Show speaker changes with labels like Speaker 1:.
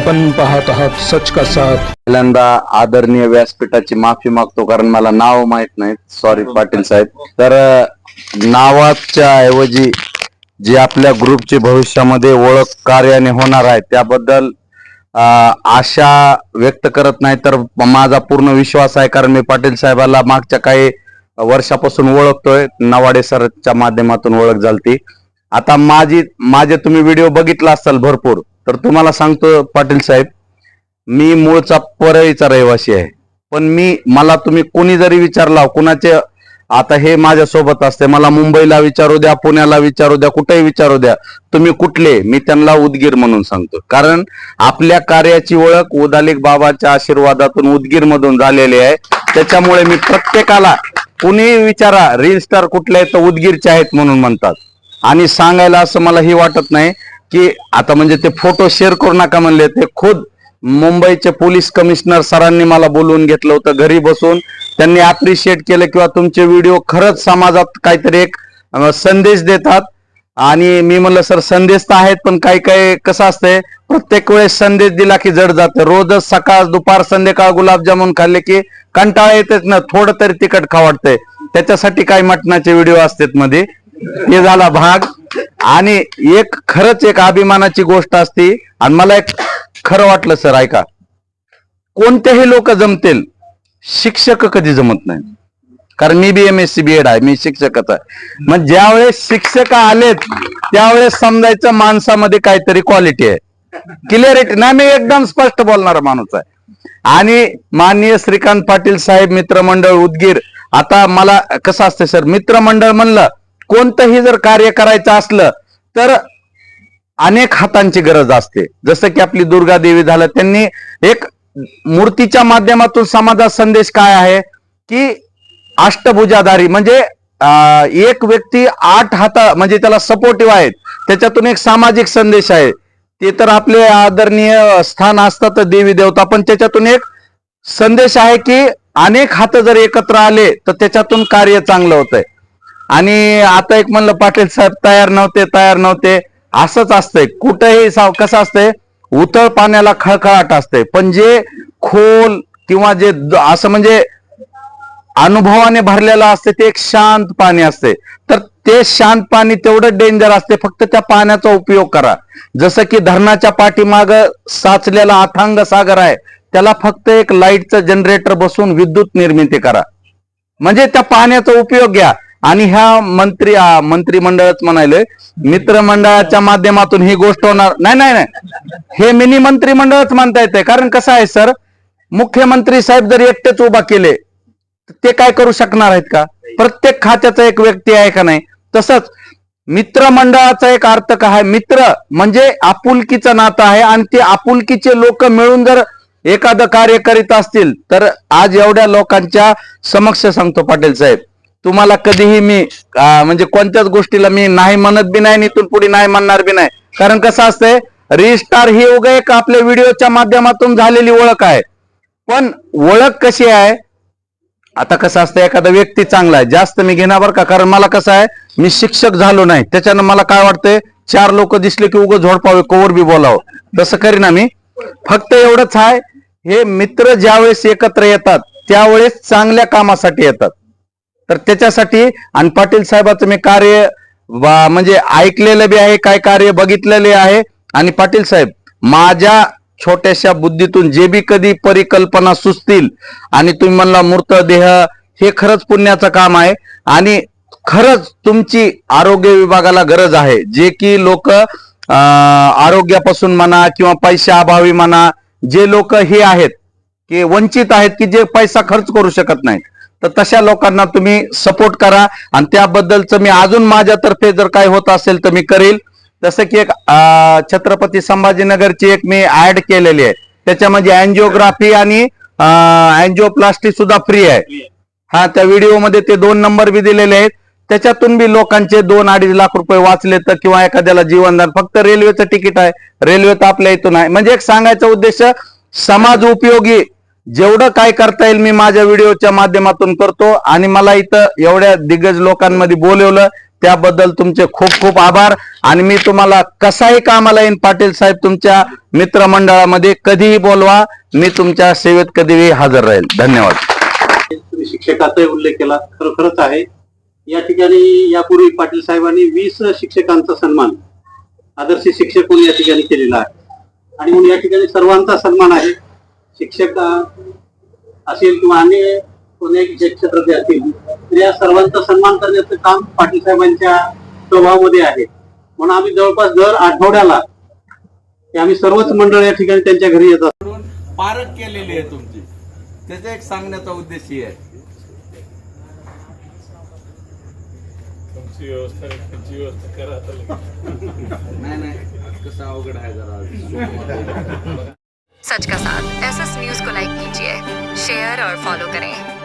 Speaker 1: आपण पाहत आहात सच का साथ?
Speaker 2: पहिल्यांदा आदरणीय व्यासपीठाची माफी मागतो कारण मला नाव माहीत नाही सॉरी पाटील साहेब. तर नावाच्या ऐवजी जी आपल्या ग्रुपची भविष्यामध्ये ओळख कार्याने होणार आहे त्याबद्दल आशा व्यक्त करत नाही तर माझा पूर्ण विश्वास आहे कारण मी पाटील साहेबाला मागच्या काही वर्षापासून ओळखतोय. नवाडे सरच्या माध्यमातून ओळख झालती. आता माझी माझे तुम्ही व्हिडिओ बघितला असाल भरपूर तर तुम्हाला सांगतो पाटील साहेब मी मूळचा परळीचा रहिवासी आहे. पण मी मला तुम्ही कोणी जरी विचारला कुणाचे आता हे माझ्या सोबत असते मला मुंबईला विचारू द्या पुण्याला विचारू द्या कुठेही विचारू द्या तुम्ही कुठले मी त्यांना उदगीर म्हणून सांगतो. कारण आपल्या कार्याची ओळख उदालिक बाबाच्या आशीर्वादातून उदगीर मधून झालेली आहे. त्याच्यामुळे मी प्रत्येकाला कुणी विचारा रील स्टार कुठले आहेत तर उदगीरचे आहेत म्हणून म्हणतात. आणि सांगायला असं मला ही वाटत नाही की आता म्हणजे ते फोटो शेअर करू नका म्हणले ते खुद मुंबईचे पोलीस कमिशनर सरांनी मला बोलवून घेतलं होतं घरी बसून. त्यांनी अप्रिशिएट केलं किंवा तुमचे व्हिडिओ खरंच समाजात काहीतरी एक संदेश देतात. आणि मी म्हणलं सर संदेश तर आहेत पण काही काही कसं असतंय? प्रत्येक वेळेस संदेश दिला की जड जातं. रोजच सकाळ दुपार संध्याकाळ गुलाबजामुन खाल्ले की कंटाळा येतेच ना थोडं तरी तिखट खावडतंय. त्याच्यासाठी काही मटणाचे व्हिडिओ असतात मध्ये. हे झाला भाग. आणि एक खरंच एक अभिमानाची गोष्ट असती. आणि मला एक खरं वाटलं सर ऐका. कोणतेही लोक जमतील शिक्षक कधी जमत नाही. कारण मी B M S C B Ed आहे मी शिक्षकच आहे. मग ज्यावेळेस शिक्षक आलेत त्यावेळेस समजायचं माणसामध्ये काहीतरी क्वालिटी आहे. क्लिअरिटी नाही मी एकदम स्पष्ट बोलणारा माणूस आहे. आणि माननीय श्रीकांत पाटील साहेब मित्रमंडळ उदगीर आता मला कसं असतं सर? मित्रमंडळ म्हणलं कोणतंही जर कार्य करायचं असलं तर अनेक हातांची गरज असते. जसं की आपली दुर्गा देवी झालं त्यांनी एक मूर्तीच्या माध्यमातून समाजात संदेश काय आहे? की अष्टभुजाधारी म्हणजे एक व्यक्ती आठ हाता म्हणजे त्याला सपोर्टिव्ह आहेत. त्याच्यातून एक सामाजिक संदेश आहे. ते तर आपले आदरणीय स्थान असतात देवी देवता पण त्याच्यातून एक संदेश आहे की अनेक हात जर एकत्र आले तर त्याच्यातून कार्य चांगलं होतंय. आणि आता एक म्हणलं पाटील साहेब तयार नव्हते तयार नव्हते. असंच असतंय. कुठेही साव कसं असतंय? उतळ पाण्याला खळखळाट असते पण जे खोल किंवा जे असं म्हणजे अनुभवाने भरलेलं असते ते एक शांत पाणी असते तर ते शांत पाणी तेवढं डेंजर असते फक्त त्या पाण्याचा उपयोग करा. जसं की धरणाच्या पाठीमाग साचलेला अथांग सागर आहे त्याला फक्त एक लाईटचं जनरेटर बसून विद्युत निर्मिती करा. म्हणजे त्या पाण्याचा उपयोग घ्या. आणि ह्या मंत्री आ, मंत्रिमंडळच म्हणाले मित्रमंडळाच्या माध्यमातून ही गोष्ट होणार. नाही नाही नाही. हे मिनी मंत्रिमंडळच म्हणता येते कारण कसं आहे सर मुख्यमंत्री साहेब जर एकटेच उभा केले ते काय करू शकणार आहेत का? प्रत्येक खात्याचा एक व्यक्ती आहे का नाही? तसंच मित्रमंडळाचा एक अर्थ काय आहे? मित्र म्हणजे आपुलकीचं नातं आहे आणि ते आपुलकीचे लोक मिळून जर एखादं कार्य करीत असतील तर आज एवढ्या लोकांच्या समक्ष सांगतो पाटील साहेब. तुम्हाला कधीही मी म्हणजे कोणत्याच गोष्टीला मी नाही म्हणत बी नाही इथून पुढे नाही म्हणणार बी नाही. कारण कसं असतंय रिस्टार ही उगा एक आपल्या व्हिडिओच्या माध्यमातून झालेली ओळख आहे. पण ओळख कशी आहे? आता कसं असतं एखादा व्यक्ती चांगला आहे जास्त मी घेणार बरं का? कारण मला कसं आहे मी शिक्षक झालो नाही. त्याच्यानं मला काय वाटतंय चार लोक दिसले की उगं झोडपावे कोवर बी बोलावं. तसं करीना मी. फक्त एवढंच आहे हे मित्र ज्यावेळेस एकत्र येतात त्यावेळेस चांगल्या कामासाठी येतात. तर त्याच्यासाठी आणि पाटील साहेबाचं मी कार्य म्हणजे ऐकलेलं बी आहे काय कार्य बघितलेले आहे. आणि पाटील साहेब माझ्या छोट्याशा बुद्धीतून जे बी कधी परिकल्पना सुचतील आणि तुम्ही म्हणला मृतदेह हे खरंच पुण्याचं काम आहे. आणि खरंच तुमची आरोग्य विभागाला गरज आहे. जे की लोक आरोग्यापासून म्हणा किंवा पैशा अभावी म्हणा जे लोक हे आहेत की वंचित आहेत की जे पैसा खर्च करू शकत नाहीत. तर तशा लोकांना तुम्ही सपोर्ट करा. आणि त्याबद्दलच मी अजून माझ्यातर्फे जर काय होत असेल तर मी करेल. जसं की एक छत्रपती संभाजीनगरची एक मी ऍड केलेली आहे. त्याच्यामध्ये अँजिओग्राफी आणि अँजिओप्लास्टी सुद्धा फ्री आहे. हा त्या व्हिडिओमध्ये ते दोन नंबर बी दिलेले आहेत. त्याच्यातून बी लोकांचे दोन अडीच लाख रुपये वाचले तर किंवा एखाद्याला जीवनदान फक्त रेल्वेचं तिकीट आहे. रेल्वे तर आपल्या इथून आहे. म्हणजे एक सांगायचा उद्देश समाज उपयोगी जेवढं काय करता येईल मी माझ्या व्हिडिओच्या माध्यमातून करतो. आणि मला इथं एवढ्या दिग्गज लोकांमध्ये बोलवलं त्याबद्दल तुमचे खूप खूप आभार. आणि मी तुम्हाला कसाही कामाला येईन पाटील साहेब तुमच्या मित्रमंडळामध्ये कधीही बोलवा. मी तुमच्या सेवेत कधीही हजर राहील. धन्यवाद.
Speaker 3: तुम्ही शिक्षकाचाही उल्लेख केला खरोखरच आहे. या ठिकाणी यापूर्वी पाटील साहेबांनी वीस शिक्षकांचा सन्मान आदर्श शिक्षक म्हणून या ठिकाणी केलेला आहे. आणि म्हणून या ठिकाणी सर्वांचा सन्मान आहे. शिक्षक असेल किंवा अन्य जे क्षेत्रातले असतील तर या सर्वांचा सन्मान करण्याचं काम पाटील साहेबांच्या स्वभावामध्ये आहे. म्हणून आम्ही जवळपास दर आठवड्याला आम्ही सर्वच मंडळ या ठिकाणी त्यांच्या घरी येत असतो.
Speaker 4: पारख केलेली आहे तुमची. त्याचा एक सांगण्याचा उद्देश ही आहे.
Speaker 5: तुमची व्यवस्था व्यवस्था करा.
Speaker 4: नाही नाही कसं अवघड आहे जरा.
Speaker 6: सच का साथ? एस एस न्यूज को लाइक कीजिए शेयर और फॉलो करें।